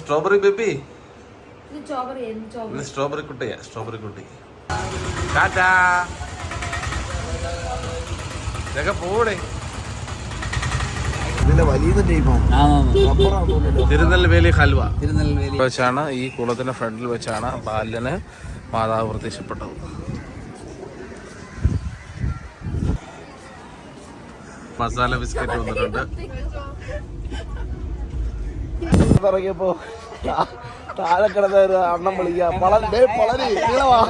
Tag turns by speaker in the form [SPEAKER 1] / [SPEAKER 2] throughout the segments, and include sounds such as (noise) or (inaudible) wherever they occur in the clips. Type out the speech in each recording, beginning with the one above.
[SPEAKER 1] Strawberry baby strawberry കുട്ടിയാ strawberry കുട്ടി tata. ഇതൊക്കെ പോടെ തിരുനെൽവേലി ഹൽവ.
[SPEAKER 2] തിരുനെൽവേലി.
[SPEAKER 1] വെച്ചാണ് ഈ കുളത്തിന്റെ ഫ്രണ്ടിൽ വെച്ചാണ് ബാലന് മാതാവ് പ്രത്യക്ഷപ്പെട്ടത്. മസാല ബിസ്ക്കറ്റ് വന്നിട്ടുണ്ട്.
[SPEAKER 3] ഇറങ്ങിയപ്പോ താ- താഴെ കിടന്ന ഒരു അണ്ണം വിളിക്കുക. പളനി ദേ പളനി നീളവാ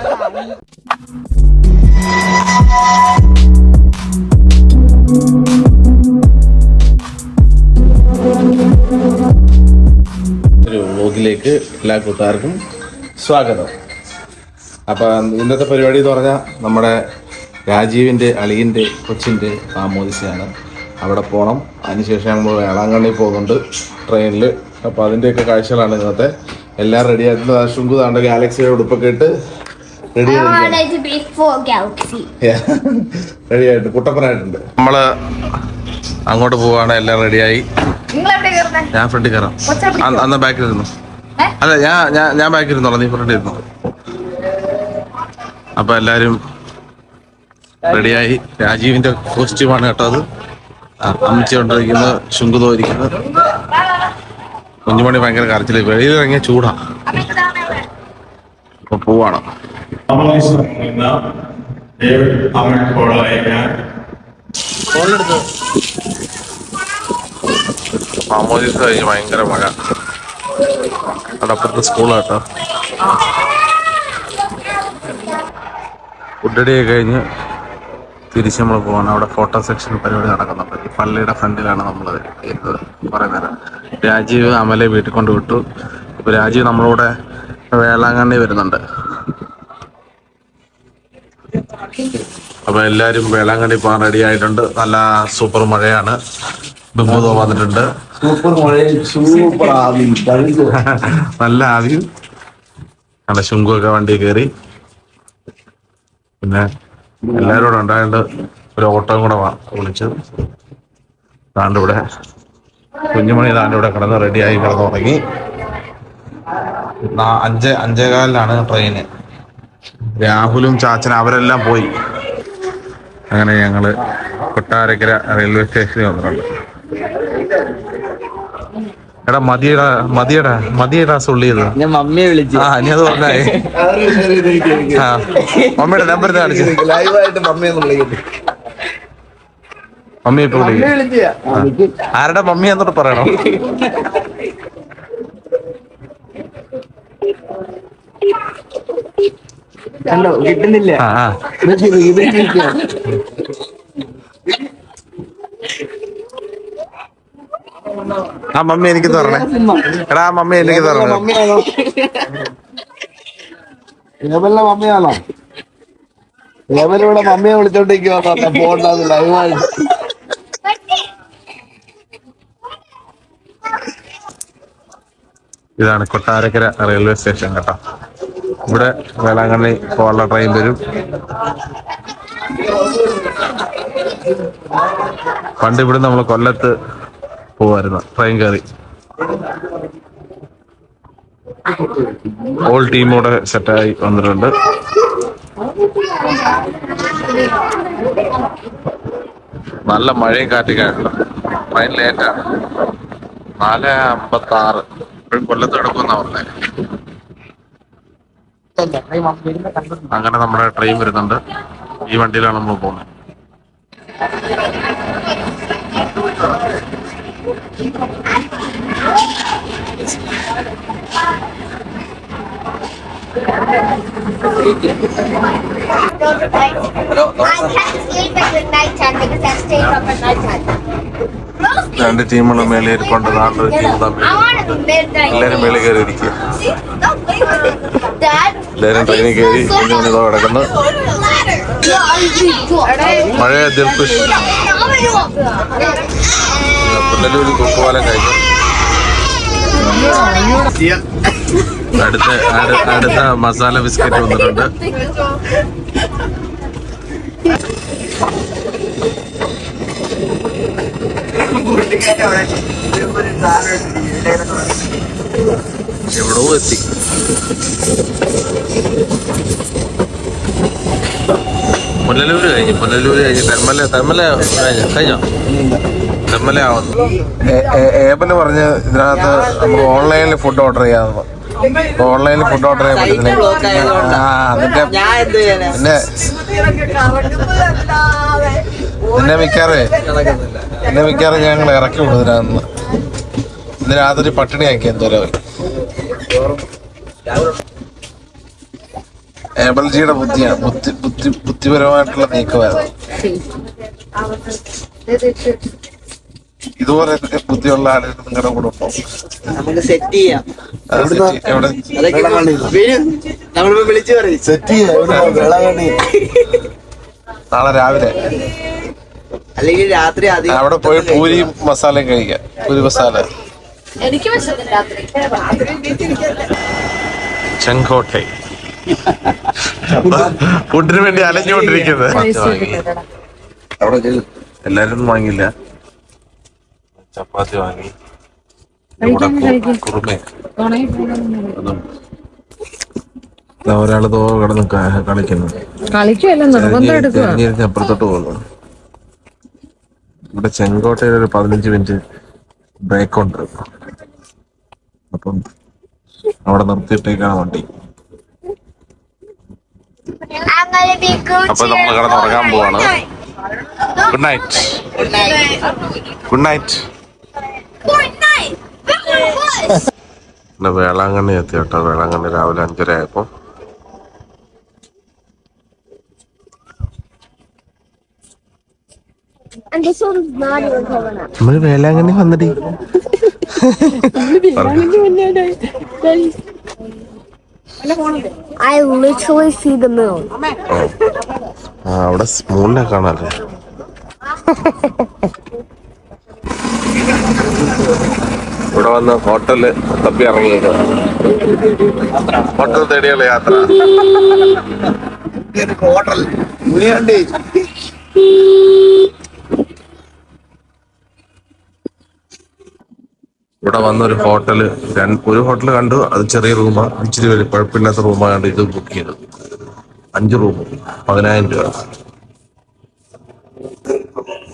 [SPEAKER 1] ഒരു വ്ലോഗിലേക്ക് എല്ലാ കൂട്ടുകാർക്കും സ്വാഗതം. അപ്പം ഇന്നത്തെ പരിപാടി എന്ന് പറഞ്ഞാൽ നമ്മുടെ രാജീവിന്റെ അളിയന്റെ കൊച്ചിന്റെ താമോദിസയാണ് അവിടെ പോകണം അതിനുശേഷം നമ്മൾ വേളാങ്കണ്ണി പോകുന്നുണ്ട്. ട്രെയിനിൽ അപ്പോൾ അതിന്റെയൊക്കെ കാഴ്ചകളാണ് ഇന്നത്തെ. എല്ലാം റെഡി ആയിട്ടുള്ള ശുങ്കു താണ്ട ഗാലക്സിയുടെ ഉടുപ്പൊക്കെ ഇട്ട് റെഡി. റെഡി (laughs) ആയിട്ട് കുട്ടപ്പനായിട്ടുണ്ട്. നമ്മൾ അങ്ങോട്ട് പോവാണ് എല്ലാം റെഡിയായി ഞാൻ ഫ്രണ്ടിൽ കയറാം. അന്ന്
[SPEAKER 4] ബാക്കിലിരുന്നു?
[SPEAKER 1] അല്ല ഞാൻ ഞാൻ ഞാൻ ബാക്കിൽ ഇരുന്നോളാം നീ ഫ്രണ്ടിൽ ഇരുന്നു? അപ്പൊ എല്ലാരും റെഡിയായി രാജീവിന്റെ കോസ്റ്റ്യൂമാണ് കേട്ടോ അത്. അമ്മച്ചി കൊണ്ടിരിക്കുന്നത് ശുങ്കുതോ ഇരിക്കുന്നത്. കുഞ്ഞുമണി ഭയങ്കര കരച്ചിൽ വെളിയിൽ ഇറങ്ങിയ ചൂടാ. അപ്പൊ പോവാണ്. മാമോദിസ കഴിഞ്ഞ് ഭയങ്കര മഴ. അതപ്പുറത്തെ സ്കൂളാട്ടോ. ഫുഡടിയൊക്കെ കഴിഞ്ഞ് തിരിച്ച് നമ്മൾ പോവാണ്. അവിടെ ഫോട്ടോ സെക്ഷൻ പരിപാടി നടക്കുന്നുണ്ട്. ഈ പള്ളിയുടെ ഫ്രണ്ടിലാണ് നമ്മൾ ഇരുന്നത് കുറേ നേരം. രാജീവ് അമലെ വീട്ടിൽ കൊണ്ട് വിട്ടു. ഇപ്പൊ രാജീവ് നമ്മളൂടെ വേളാങ്കണ്ണി വരുന്നുണ്ട്. അപ്പൊ എല്ലാരും വേളാങ്കണ്ണി പോകാൻ റെഡി ആയിട്ടുണ്ട്. നല്ല സൂപ്പർ മഴയാണ്. ബിംബുദോ വന്നിട്ടുണ്ട്.
[SPEAKER 3] സൂപ്പർ സൂപ്പർ (laughs)
[SPEAKER 1] നല്ല ആവിയും. നല്ല ശുങ്കൊക്കെ വണ്ടി കയറി. പിന്നെ എല്ലാവരും കൂടെ ഉണ്ടായത് ഒരു ഓട്ടോയും കൂടെ വിളിച്ചു താണ്ട് ഇവിടെ കുഞ്ഞുമണി താൻ ഇവിടെ കിടന്ന് റെഡിയായി കിടന്ന് തുടങ്ങി അഞ്ച് അഞ്ചേകാലിലാണ് ട്രെയിന് രാഹുലും ചാച്ചനും അവരെല്ലാം പോയി. അങ്ങനെ ഞങ്ങൾ കൊട്ടാരക്കര റെയിൽവേ സ്റ്റേഷനിൽ വന്നിട്ടുണ്ട്. എടാ മതിയടാ മതിയടാ മതിയടാ സുള്ളിയത്
[SPEAKER 2] ഞാൻ മമ്മിയെ വിളിച്ചു.
[SPEAKER 1] ആ അത് മമ്മിയുടെ നമ്പർ കാണിച്ചു.
[SPEAKER 3] ലൈവായിട്ട് മമ്മിയെന്ന് വിളിക്കുന്നു
[SPEAKER 1] മമ്മി ഇപ്പൊ വിളിക്കും ആരുടെ മമ്മി എന്നിട്ട് പറയണോ?
[SPEAKER 2] കണ്ടോ? കിട്ടുന്നില്ല.
[SPEAKER 1] ആ മമ്മി എനിക്ക് തരണേ. എടാ ആ മമ്മി എനിക്ക് തരണേ.
[SPEAKER 3] മമ്മിയാണോ ഏവലിവിടെ മമ്മിയെ വിളിച്ചോണ്ടിരിക്കുവാ പോണ്ടാന്ന് ലൈവായിട്ട്
[SPEAKER 1] ഇതാണ് കൊട്ടാരക്കര റെയിൽവേ സ്റ്റേഷൻ കേട്ടോ. ഇവിടെ വേളാങ്കണ്ണി പോകാനുള്ള ട്രെയിൻ വരും. പണ്ട് ഇവിടെ നമ്മൾ കൊല്ലത്ത് പോവായിരുന്നു. ട്രെയിൻ കയറി ഓൾ ടീമോടെ സെറ്റായി വന്നിട്ടുണ്ട്. നല്ല മഴയും കാറ്റൊക്കെയാണ് ട്രെയിൻ ലേറ്റാണ് നാല് അമ്പത്തി ആറ് ഇപ്പോഴും കൊല്ലത്ത് കിടക്കുമെന്നാ പറഞ്ഞേ. അങ്ങനെ നമ്മുടെ ട്രെയിൻ വരുന്നുണ്ട്. ഈ വണ്ടിയിലാണ് നമ്മൾ പോകുന്നത്.
[SPEAKER 5] Thank can't
[SPEAKER 1] രണ്ട് ടീമുകളും മേലെ ഇരിപ്പുണ്ട് ടീം തമ്മിൽ
[SPEAKER 5] want to midnight.
[SPEAKER 1] എല്ലാരും മേളിൽ കയറി ഇരിക്കുക. എല്ലാരും ട്രെയിനിൽ കയറി ഇതോ കിടക്കുന്നു മഴ ദിൽഖുഷ് പുനലൂർ തൂക്കുപാലം കഴിഞ്ഞു അടുത്ത അടുത്ത മസാല ബിസ്ക്കറ്റ് വന്നിട്ടുണ്ട്. എവിടോ എത്തി. പുനലൂര് കഴിഞ്ഞു പുനലൂര് കഴിഞ്ഞു. തെന്മല തെന്മല കഴിഞ്ഞു കഴിഞ്ഞോ? തെന്മല ആവുന്നു. ഏപ്പന് പറഞ്ഞ് ഇതിനകത്ത് നമ്മൾ ഓൺലൈനിൽ ഫുഡ് ഓർഡർ ചെയ്യാമെന്ന് ഓൺലൈനിൽ ഫുഡ് ഓർഡർ ചെയ്യാൻ പറ്റുന്നില്ല ആ
[SPEAKER 2] ചെയ്യാനാ?
[SPEAKER 1] പിന്നെ പിന്നെ മിക്കാറേ നിന്നെ മിക്കാറ് ഞങ്ങൾ ഇറക്കി വിടുന്നതിനാന്ന്. ഇന്ന് രാത്രി പട്ടിണിയാക്കി എന്തോരം ഏബൽജിയുടെ ബുദ്ധിയാണ് ബുദ്ധി ബുദ്ധി ബുദ്ധിപരമായിട്ടുള്ള നീക്കമായിരുന്നു. ഇതുപോലെ ബുദ്ധിയുള്ള ആളുകൾ നിങ്ങളുടെ കൂടെ ഉണ്ടോ?
[SPEAKER 2] നമുക്ക് സെറ്റ് ചെയ്യാം.
[SPEAKER 1] നാളെ രാവിലെ.
[SPEAKER 2] അല്ലെങ്കിൽ രാത്രി
[SPEAKER 1] അവിടെ പോയി പൂരി മസാലയും കഴിക്കാം. പൂരി മസാല.
[SPEAKER 4] എനിക്ക്
[SPEAKER 1] ചെങ്കോട്ടെ. ഫുഡിന് വേണ്ടി അലഞ്ഞുകൊണ്ടിരിക്കുന്നത്. എല്ലാരും വാങ്ങിയില്ല. ചപ്പാത്തി വാങ്ങി ഇവിടെ കു- കുറുമ അതും ദാ ഒരാൾ തോ കിടന്ന് കളിക്കുന്നു.
[SPEAKER 6] കളിക്കുമല്ല
[SPEAKER 1] അപ്പുറത്തോട്ട് പോകുന്നു. ഇവിടെ ചെങ്കോട്ടയിൽ ഒരു പതിനഞ്ച് മിനിറ്റ് ബ്രേക്ക് ഉണ്ട് അപ്പം അവിടെ നിർത്തിയിട്ടേക്കാണ് വണ്ടി. അപ്പൊ നമ്മൾ നമ്മൾ കിടന്നുറങ്ങാൻ പോവാണ്. Good night
[SPEAKER 5] good night.
[SPEAKER 1] പിന്നെ വേളാങ്കണ്ണി എത്തി കേട്ടോ വേളാങ്കണ്ണി രാവിലെ അഞ്ചര ആയപ്പോ
[SPEAKER 5] And this one's not even coming up.
[SPEAKER 1] നമ്മൾ വേളാങ്കണ്ണി വന്നിട്ട്
[SPEAKER 5] I literally see the moon.
[SPEAKER 1] ആ അവിടെ മൂണിനെ കാണാല്ലേ ഇവിടെ വന്ന് ഹോട്ടൽ തപ്പി ഇറങ്ങിയേക്കാം ഹോട്ടൽ തേടിയുള്ള യാത്ര.
[SPEAKER 3] ഹോട്ടൽ
[SPEAKER 1] ഇവിടെ വന്ന ഒരു ഹോട്ടൽ ഒരു ഹോട്ടൽ കണ്ടു അത് ചെറിയ റൂമാ ഇച്ചിരി വലിയ പഴപ്പില്ലാത്ത റൂമാ കണ്ട് ഇത് ബുക്ക് ചെയ്തു. അഞ്ച് റൂം പതിനായിരം രൂപ.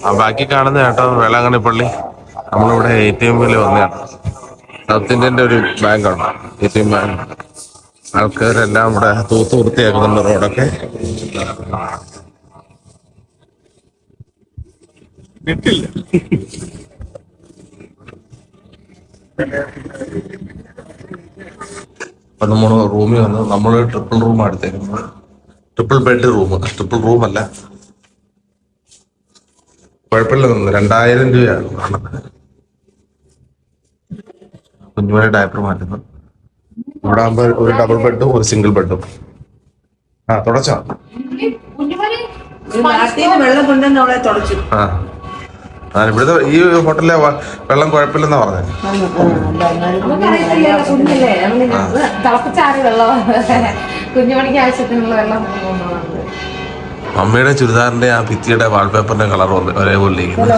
[SPEAKER 1] ആ ബാക്കി കാണുന്ന ചേട്ടാ വേളാങ്കണ്ണി പള്ളി. നമ്മളിവിടെ എ ടി എമ്മിൽ വന്നതാണ്. സൗത്ത് ഇന്ത്യന്റെ ഒരു ബാങ്കാണ് എ ടി എം ബാങ്ക് ആൾക്കാരെല്ലാം ഇവിടെ തൂത്ത് വൃത്തിയാക്കുന്നുണ്ട് റോഡൊക്കെ. അപ്പൊ നമ്മൾ റൂമിൽ വന്ന് നമ്മൾ ട്രിപ്പിൾ റൂം എടുത്തേക്കുന്നത്. Triple bed room triple room അല്ല. കുഴപ്പമില്ല രണ്ടായിരം രൂപയാണ്. കുഞ്ഞുമണി ഡയപ്പർ മാറ്റുന്നു. ഇവിടെ ആകുമ്പോ ഒരു ഡബിൾ ബെഡും ഒരു സിംഗിൾ ബെഡും ആ തുടച്ചോ.
[SPEAKER 4] കുഞ്ഞുമണി
[SPEAKER 2] വെള്ളം കൊണ്ടുവന്ന് അവളെ തുടച്ചു.
[SPEAKER 1] ആ. ആ, ഇവിടുത്തെ ഈ ഹോട്ടലിലെ വ- വെള്ളം കുഴപ്പമില്ലെന്നാ പറഞ്ഞത്.
[SPEAKER 4] നമുക്കറിയത്തില്ലല്ലോ കുഞ്ഞില്ലേ? നമ്മൾ തിളപ്പിച്ചാറ് വെള്ളം. കുഞ്ഞുമണിക്ക് ആവശ്യത്തിനുള്ള വെള്ളം കൊണ്ടുപോകുന്നത്
[SPEAKER 1] മമ്മിയുടെ ചുരിദാറിന്റെ ആ ഭിത്തിയുടെ വാൾപേപ്പറിന്റെ കളർ ഒരേപോലെ ഇരിക്കുന്നു.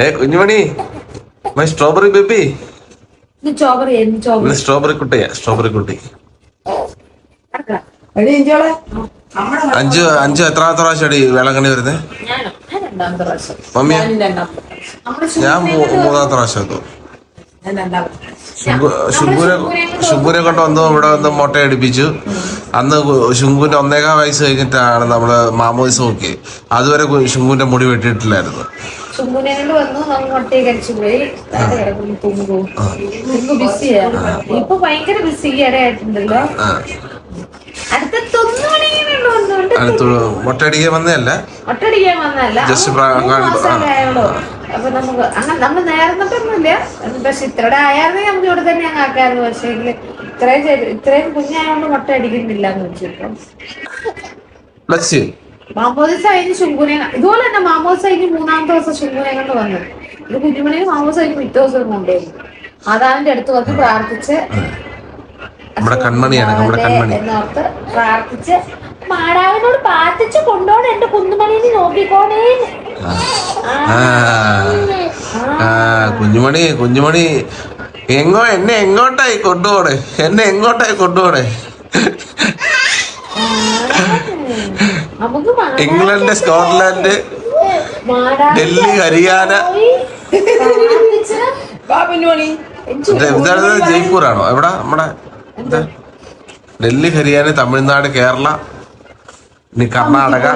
[SPEAKER 1] ഏ കുഞ്ഞുമണി.
[SPEAKER 4] My strawberry baby?
[SPEAKER 1] സ്ട്രോബെറി കുട്ടിയാ സ്ട്രോബെറി. കുട്ടി
[SPEAKER 2] അഞ്ചു അഞ്ചു
[SPEAKER 1] അഞ്ച് അഞ്ച് എത്രാമത്തെ പ്രാവശ്യം അടി വേളങ്കണ്ണി വരുന്നത് മമ്മിയ?
[SPEAKER 4] ഞാൻ
[SPEAKER 1] മൂന്നാമത്തെ പ്രാവശ്യം എത്തും. ശുംഭു- ശുംഭുനെ ശുംഭുനെ കൊണ്ട് വന്നു ഇവിടെ വന്ന് മുട്ട അടിപ്പിച്ചു അന്ന് ശുംഭുവിന്റെ ഒന്നേകാം വയസ്സ് കഴിഞ്ഞിട്ടാണ് നമ്മൾ മാമോദിസം നോക്കിയത് അതുവരെ ശുംഭുവിന്റെ മുടി വെട്ടിയിട്ടില്ലായിരുന്നു.
[SPEAKER 4] ചുമ്മുനെ കൊണ്ട് വന്നു നമ്മൾ മുട്ടയൊക്കെ അടിച്ചു പോയി. താഴെ കിടക്കുന്നു തുമ്പു തുമ്പു ബിസിയാ ഇപ്പൊ ഭയങ്കര ബിസി ഇടയായിട്ടുണ്ടല്ലോ.
[SPEAKER 1] ആ.
[SPEAKER 4] അടുത്ത
[SPEAKER 1] അടിക്കാൻ വന്നതല്ല?
[SPEAKER 4] ഒട്ടടിക്കാൻ വന്നതല്ല. ആയുള്ളൂ. അപ്പൊ നമുക്ക് അങ്ങനെ നമ്മൾ നേർന്നിട്ടൊന്നുമില്ല പക്ഷെ ഇത്രയുടെ ആയായിരുന്നെങ്കിൽ നമുക്ക് ഇവിടെ തന്നെ അങ്ങ് ആക്കായിരുന്നു പക്ഷേ ഇത്രയും ഇത്രയും കുഞ്ഞായതുകൊണ്ട് മുട്ട അടിക്കുന്നില്ല എന്ന് വെച്ചിപ്പം മാമോദിസ കഴിഞ്ഞ് ശുംഭുനെ ഇതുപോലെ തന്നെ മാമോദിസ കഴിഞ്ഞ് മൂന്നാമത്തെ ദിവസം കൊണ്ട് വന്നു ഇത് കുഞ്ഞുമണി മാമോദിസ കഴിഞ്ഞ് പിറ്റേ ദിവസം കൊണ്ടുവരുന്നു മാതാവിന്റെ അടുത്ത് വന്ന് പ്രാർത്ഥിച്ച്
[SPEAKER 1] നമ്മുടെ കൺമണിയാണ് നമ്മുടെ കൺമണി.
[SPEAKER 4] എന്നോർത്ത് പ്രാർത്ഥിച്ച് മാതാവിനോട് പ്രാർത്ഥിച്ച് കൊണ്ടോണം എന്റെ കുഞ്ഞുമണിനെ
[SPEAKER 1] നോക്കിക്കോണേ. കുഞ്ഞുമണി കുഞ്ഞുമണി. എങ്ങോ എന്നെ എങ്ങോട്ടായി കൊണ്ടുപോണേ? എന്നെ എങ്ങോട്ടായി കൊണ്ടുപോണേ? England Scotland
[SPEAKER 4] Delhi Haryana.
[SPEAKER 1] ഇത് ഇതാണ് ജയ്പൂരാണോ? എവിടെ? നമ്മുടെ ഡൽഹി ഹരിയാന തമിഴ്നാട് കേരള ഇനി കർണാടക.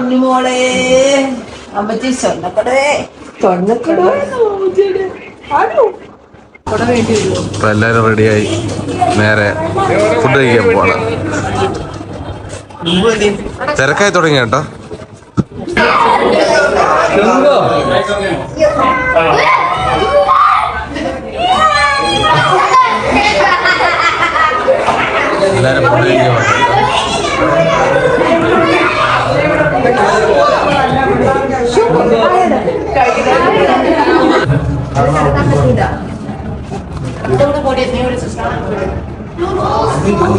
[SPEAKER 1] ഇപ്പൊ എല്ലാരും റെഡിയായി നേരെ ഫുഡ് കഴിക്കാൻ പോവാണ്. തിരക്കായി തുടങ്ങി കേട്ടോ. എല്ലാരും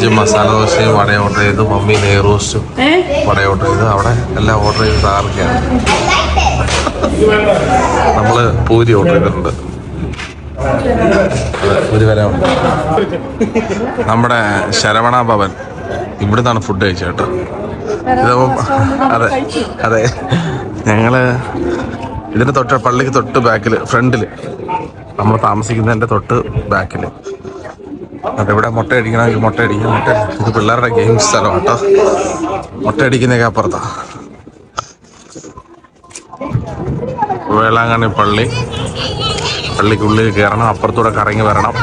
[SPEAKER 1] അഞ്ച് മസാല ദോശയും വട ഓർഡർ ചെയ്തു മമ്മി നെയ് റോസ്റ്റും വട ഓർഡർ ചെയ്തു അവിടെ എല്ലാം ഓർഡർ ചെയ്ത് ആർക്കാണ് നമ്മൾ പൂരി ഓർഡർ ചെയ്തിട്ടുണ്ട്. അതെ, പൂരി വരാം നമ്മുടെ ശരവണ ഭവൻ ഇവിടുന്നാണ് ഫുഡ് കഴിച്ചേട്ടോ അതെ അതെ. ഞങ്ങൾ ഇതിന്റെ തൊട്ട് പള്ളിക്ക് തൊട്ട് ബാക്കിൽ ഫ്രണ്ടിൽ നമ്മൾ താമസിക്കുന്നതിന്റെ തൊട്ട് ബാക്കിൽ അതിവിടെ മുട്ട അടിക്കണമെങ്കിൽ മുട്ട അടിക്കും മുട്ട ഇത് പിള്ളേരുടെ ഗെയിം സ്ഥലം കേട്ടോ. മുട്ട അടിക്കുന്നതൊക്കെ അപ്പുറത്താ. വേളാങ്കണ്ണി പള്ളി. പള്ളിക്കുള്ളിൽ കയറണം അപ്പുറത്തൂടെ കറങ്ങി വരണം.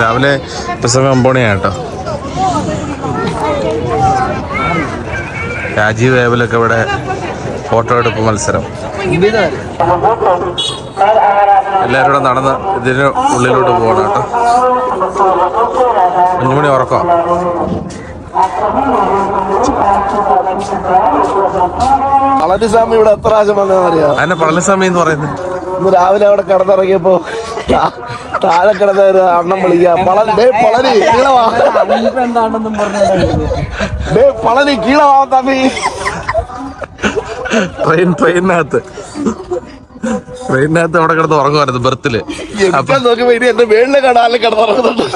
[SPEAKER 1] രാവിലെ പ്രസംഗം ഒമ്പണിയാട്ടോ രാജീവ് വേവലൊക്കെ ഇവിടെ ഫോട്ടോ എടുപ്പ് മത്സരം. എല്ലാവരും കൂടെ നടന്ന് ഇതിന് ഉള്ളിലോട്ട് പോകണം കേട്ടോ. അഞ്ചുമണി ഉറക്കോ.
[SPEAKER 3] പളനിസ്വാമി ഇവിടെ എത്ര പ്രാവശ്യം വന്നതെന്നറിയാം
[SPEAKER 1] അതിനെ പളനിസ്വാമി എന്ന് പറയുന്നത്.
[SPEAKER 3] ഇന്ന് രാവിലെ അവിടെ കിടന്നിറങ്ങിയപ്പോ താഴെ കിടന്ന ഒരു അണ്ണം ഡേ പളനി ഡേ പളനി തമ്മി
[SPEAKER 1] ട്രെയിൻ ട്രെയിനകത്ത് ട്രെയിനകത്ത് അവിടെ കിടന്ന് ഉറങ്ങുമായിരുന്നു
[SPEAKER 3] ബർത്തിൽ. നോക്കുമ്പോ ഇനി എന്റെ കിടന്നിറങ്ങുന്നുണ്ട്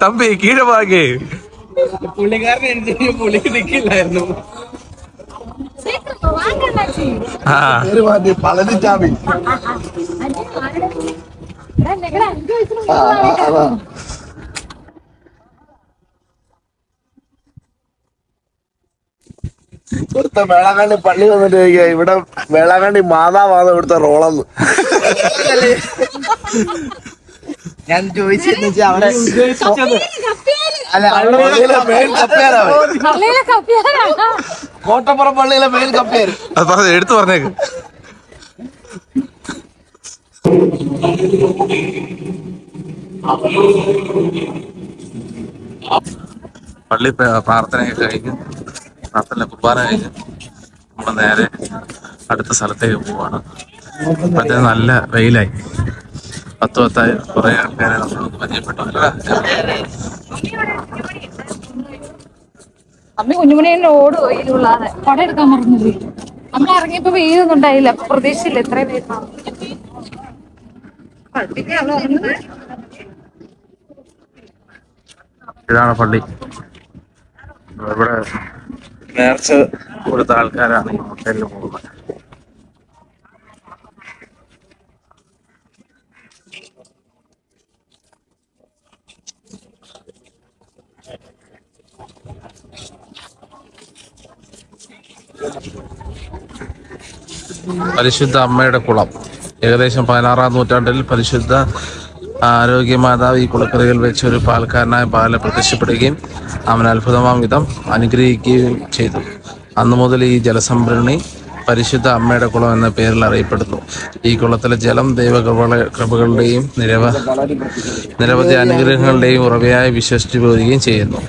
[SPEAKER 1] തമ്പി കീഴമാകെ
[SPEAKER 3] പുള്ളിക്കാരനെ മാറ്റി പളനിച്ചാമി ആ, ആ, അതാ ഇവിടുത്തെ വേളാങ്കണ്ണി പള്ളി വന്നിട്ട് ചോദിക്കുക ഇവിടെ വേളാങ്കണ്ണി മാതാവാണ് ഇവിടുത്തെ റോളെന്ന്.
[SPEAKER 2] ഞാൻ ചോദിച്ചെന്ന് വെച്ചാൽ അവിടെ അല്ല
[SPEAKER 3] പള്ളിയിലെ മെയിൻ കപ്പേരാ അവൻ.
[SPEAKER 6] പള്ളിയിലെ കപ്പിയാരാണ്
[SPEAKER 3] കോട്ടപ്പുറം പള്ളിയിലെ മെയിൻ കപ്പേര്.
[SPEAKER 1] അത് പറഞ്ഞ എടുത്തു പറഞ്ഞേക്ക്. പള്ളി പ്ര- പ്രാർത്ഥനയൊക്കെ കഴിഞ്ഞു. പ്രാർത്ഥന കുർബാന കഴിഞ്ഞ് നമ്മൾ നേരെ അടുത്ത സ്ഥലത്തേക്ക് പോവാണ്. മറ്റേ നല്ല വെയിലായി. പത്ത് പത്തായി കുറെ ആൾക്കാരെ നമ്മളൊന്ന് പരിചയപ്പെട്ടു അല്ലേ?
[SPEAKER 6] അമ്മ കുഞ്ഞുമണിയുടെ ഓട് വെയിലുള്ളാതെ പടം എടുക്കാൻ മറന്നു നമ്മൾ ഇറങ്ങിയപ്പോ വെയിലൊന്നും ഉണ്ടായില്ല അപ്പൊ പ്രതീക്ഷയില്ല എത്രയും വെയിലാണ്
[SPEAKER 1] ഇതാണ് പള്ളി. ഇവിടെ നേർച്ച കൊടുത്ത ആൾക്കാരാണ് ഈ ഹോട്ടലിൽ പോകുന്നത്. പരിശുദ്ധ അമ്മയുടെ കുളം. ഏകദേശം പതിനാറാം നൂറ്റാണ്ടിൽ പരിശുദ്ധ ആരോഗ്യമാതാവ് ഈ കുളക്കരയിൽ വെച്ച് ഒരു പാൽക്കാരനായ ബാല പ്രത്യക്ഷപ്പെടുകയും അവൻ അത്ഭുതമാം വിധം അനുഗ്രഹിക്കുകയും ചെയ്തു. അന്നു മുതൽ ഈ ജലസംഭരണി പരിശുദ്ധ അമ്മയുടെ കുളം എന്ന പേരിൽ അറിയപ്പെടുന്നു. ഈ കുളത്തിലെ ജലം ദൈവകൃപകളെ കൃപകളുടെയും നിരവ നിരവധി അനുഗ്രഹങ്ങളുടെയും ഉറവയായി വിശ്വസിച്ചു പോരുകയും ചെയ്യുന്നു.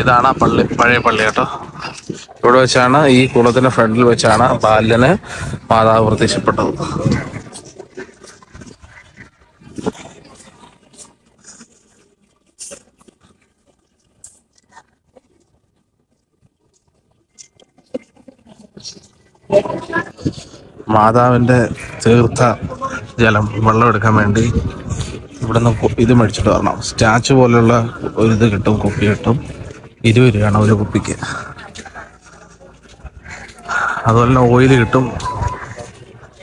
[SPEAKER 1] ഇതാണ് ആ പള്ളി പഴയ പള്ളി കേട്ടോ. ഇവിടെ വെച്ചാണ് ഈ കുളത്തിന്റെ ഫ്രണ്ടിൽ വെച്ചാണ് ബാല്യന് മാതാവ് പ്രത്യക്ഷപ്പെട്ടത്. മാതാവിന്റെ തീർത്ഥ ജലം വെള്ളം എടുക്കാൻ വേണ്ടി ഇവിടുന്ന് ഇത് മേടിച്ചിട്ട് വരണം. സ്റ്റാച്ചു പോലുള്ള ഒരു ഇത് കിട്ടും കുപ്പി കിട്ടും. ഇരുപത് രൂപയാണ് ഒരു കുപ്പിക്ക്. അതുപോലെ തന്നെ ഓയിൽ കിട്ടും.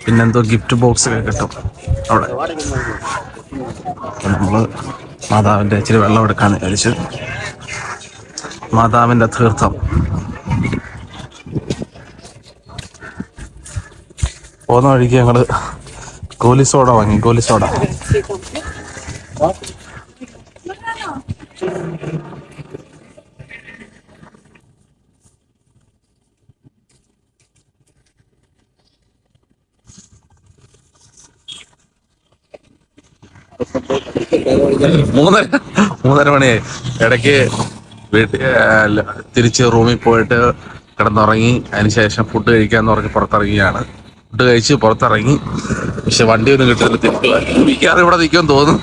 [SPEAKER 1] പിന്നെന്തോ ഗിഫ്റ്റ് ബോക്സ് കിട്ടും അവിടെ. നമ്മൾ മാതാവിന്റെ ഇച്ചിരി വെള്ളം എടുക്കാൻ വിചാരിച്ചു മാതാവിന്റെ തീർത്ഥം പോകുന്ന വഴിക്ക് ഞങ്ങൾ കോലി സോഡ വാങ്ങി കോലി സോഡ മൂന്നര മൂന്നര മണിയായി. ഇടയ്ക്ക് വീട്ടിൽ തിരിച്ച് റൂമിൽ പോയിട്ട് കിടന്നുറങ്ങി. അതിനുശേഷം ഫുഡ് കഴിക്കാന്ന് പറഞ്ഞ് പുറത്തിറങ്ങിയാണ് ഫുഡ് കഴിച്ച് പുറത്തിറങ്ങി. പക്ഷെ വണ്ടി ഒന്നും കിട്ടുന്നില്ല തിരിച്ചു മിക്കാറും ഇവിടെ നിൽക്കുമെന്ന് തോന്നുന്നു.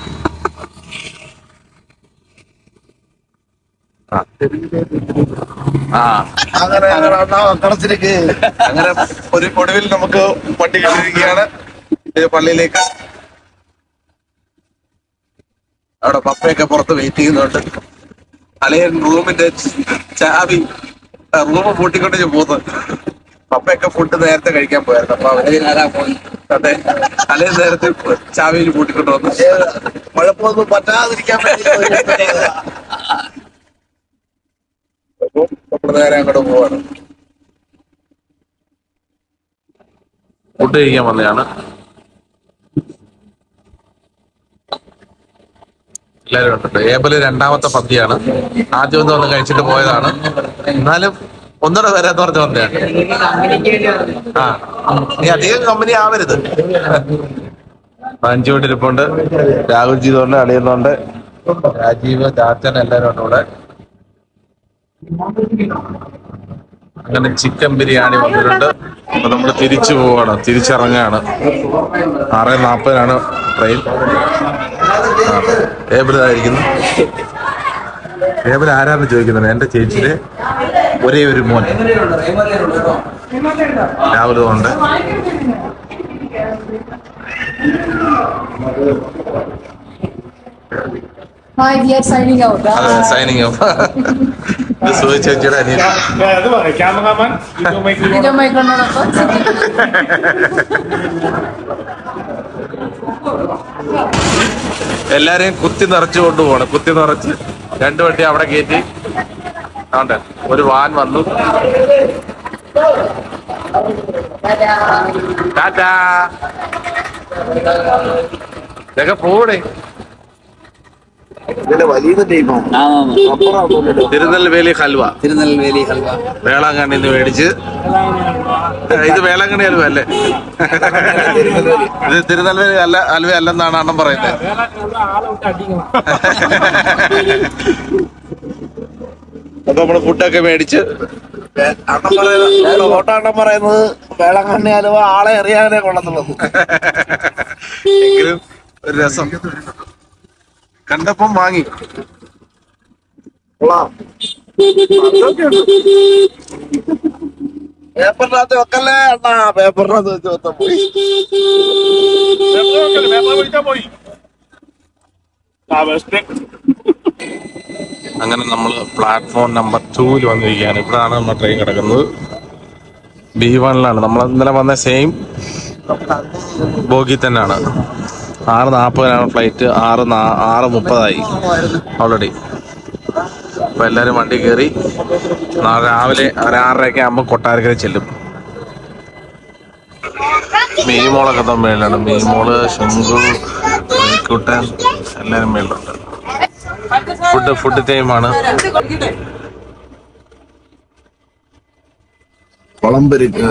[SPEAKER 3] അങ്ങനെ അങ്ങനെ
[SPEAKER 1] ഒരു ഒടുവിൽ നമുക്ക് പട്ടി കിട്ടിയിരിക്കുകയാണ് പള്ളിയിലേക്ക്. അവിടെ പപ്പയൊക്കെ പുറത്ത് വെയിറ്റ് ചെയ്യുന്നുണ്ട്. അലയൻ റൂമിന്റെ ചാവി റൂം പൂട്ടിക്കൊണ്ട് പോകുന്നത് പപ്പയൊക്കെ ഫുഡ് നേരത്തെ കഴിക്കാൻ പോയായിരുന്നു. അപ്പൊ അവർ അതെ അലയൻ നേരത്തെ ചാവിയിൽ കൂട്ടിക്കൊണ്ടു വന്നു
[SPEAKER 3] മഴപ്പൊന്നും പറ്റാതിരിക്കാൻ
[SPEAKER 1] അപ്പൊ നമ്മൾ നേരെ അങ്ങോട്ട് പോവാണ്. ഫുഡ് കഴിക്കാൻ വന്നതാണ് എല്ലാവരും രണ്ടാമത്തെ പന്തിയാണ്. ആദ്യം ഒന്ന് വന്ന് കഴിച്ചിട്ട് പോയതാണ്. എന്നാലും ഒന്നുകൂടെ വരാന്ന് എന്ന് വന്നതാണ് ആ. നീ അധികം കമ്പനി ആവരുത്. അഞ്ചു കൊണ്ടിരിപ്പുണ്ട് രാഹുൽ ജീതുണ്ട് അളിയുന്നുണ്ട്. രാജീവ് ചാച്ചൻ എല്ലാരും ഉണ്ട് അങ്ങനെ ചിക്കൻ ബിരിയാണി വന്നിട്ടുണ്ട്. അപ്പൊ നമ്മൾ തിരിച്ചു പോവാണ്. തിരിച്ചിറങ്ങാണ്. ആറ് നാൽപ്പതിനാണ് ട്രെയിൻ. ഏബിളായിരിക്കുന്നു ഏബിൾ ആരാന്ന് ചോദിക്കുന്നത് എന്റെ ചേച്ചിയുടെ. ഒരേ ഒരു മോൻ.
[SPEAKER 6] രാഹുൽ
[SPEAKER 1] ഉണ്ട്. സൈനിങ് എല്ലാരെയും കുത്തി നിറച്ചു കൊണ്ടുപോകണം കുത്തി നിറച്ച് രണ്ടു വണ്ടി അവിടെ കയറ്റി ആണ്ട് ഒരു വാൻ വന്നു. ടാറ്റാ. ഇതൊക്കെ പോടേ തിരുനെൽവേലി ഹൽവ.
[SPEAKER 2] തിരുനെൽവേലി ഹൽവ.
[SPEAKER 1] വേളാങ്കണ്ണി നിന്ന് മേടിച്ച്. ഇത് വേളാങ്കണ്ണി ഹൽവ അല്ലേ? ഇത് തിരുനെൽവേലി അല്ല ഹൽവ അല്ലെന്നാണ് അണ്ണം പറയുന്നത്. (laughs) അപ്പൊ നമ്മൾ ഫുഡൊക്കെ മേടിച്ച്
[SPEAKER 3] അണ്ണൻ പറയുന്നത് വേളങ്ങണ്ണി അണ്ണൻ പറയുന്നത് വേളാങ്കണ്ണി അലുവ ആളെ അറിയാനേ കൊള്ളത്തുള്ളത്
[SPEAKER 1] എങ്കിലും ഒരു രസം. കണ്ടപ്പം വാങ്ങി.
[SPEAKER 3] കൊള്ളാം. പേപ്പറിനകത്ത് വെക്കല്ലേ അണ്ണാ? പേപ്പറിനകത്ത് വെച്ച് വെത്ത പോയി.
[SPEAKER 1] അങ്ങനെ നമ്മൾ പ്ലാറ്റ്ഫോം നമ്പർ ടൂവിൽ വന്നിരിക്കുകയാണ്. ഇവിടെയാണ് നമ്മുടെ ട്രെയിൻ കിടക്കുന്നത്. ബി വണ്ണിലാണ് നമ്മൾ ഇന്നലെ വന്ന സെയിം ബോഗി തന്നെയാണ്. ആറ് നാൽപ്പതിനാണ് ഫ്ലൈറ്റ് ആറ് ആറ് മുപ്പതായി ഓൾറെഡി അപ്പോൾ എല്ലാവരും വണ്ടി കയറി നാളെ രാവിലെ ഒരു ആറരയൊക്കെ ആകുമ്പോൾ കൊട്ടാരക്കര ചെല്ലും. മീമോളൊക്കെ തന്നെ മേളിലാണ്. മീമോൾ ശംഖു കുട്ടൻ എല്ലാവരും മേളിലുണ്ട്. ഫുഡ് ഫുഡ് ടൈമാണ്
[SPEAKER 3] குழம்பு இருக்கு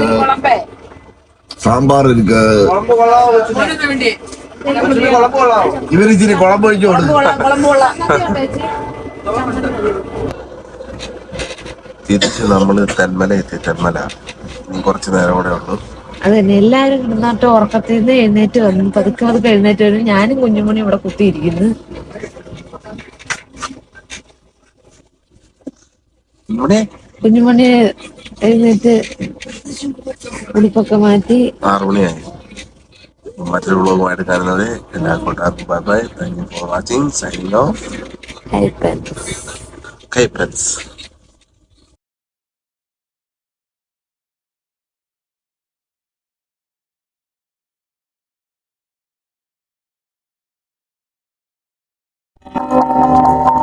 [SPEAKER 3] சாம்பார் இருக்கு இவர் இச்சிரி குழம்பு வச்சு கொடுக்கு
[SPEAKER 1] തിരിച്ച് നമ്മൾ തെന്മല എത്തി തെന്മല ഇനി കുറച്ച് നേരം കൂടെ ഉള്ളൂ
[SPEAKER 4] അത് തന്നെ എല്ലാരും കിടന്നിട്ട് ഉറക്കത്തിൽ നിന്ന് എഴുന്നേറ്റ് വന്നു പതുക്കെ പതുക്കെ എഴുന്നേറ്റ് വരും ഞാനും കുഞ്ഞുമണി ഇവിടെ കുത്തിയിരിക്കുന്നു
[SPEAKER 1] ഇവിടെ
[SPEAKER 4] കുഞ്ഞുമണി എഴുന്നേറ്റ് ഉടുപ്പൊക്കെ മാറ്റി.
[SPEAKER 1] ആറ് മണിയായി. മറ്റൊരു വ്ളോഗുമായിട്ട് കാണുന്നത് എല്ലാ കൂട്ടുകാർക്കും bye bye. Thank you for watching signing off
[SPEAKER 4] help
[SPEAKER 1] കൈ ഫ്രണ്ട്സ്
[SPEAKER 4] ആ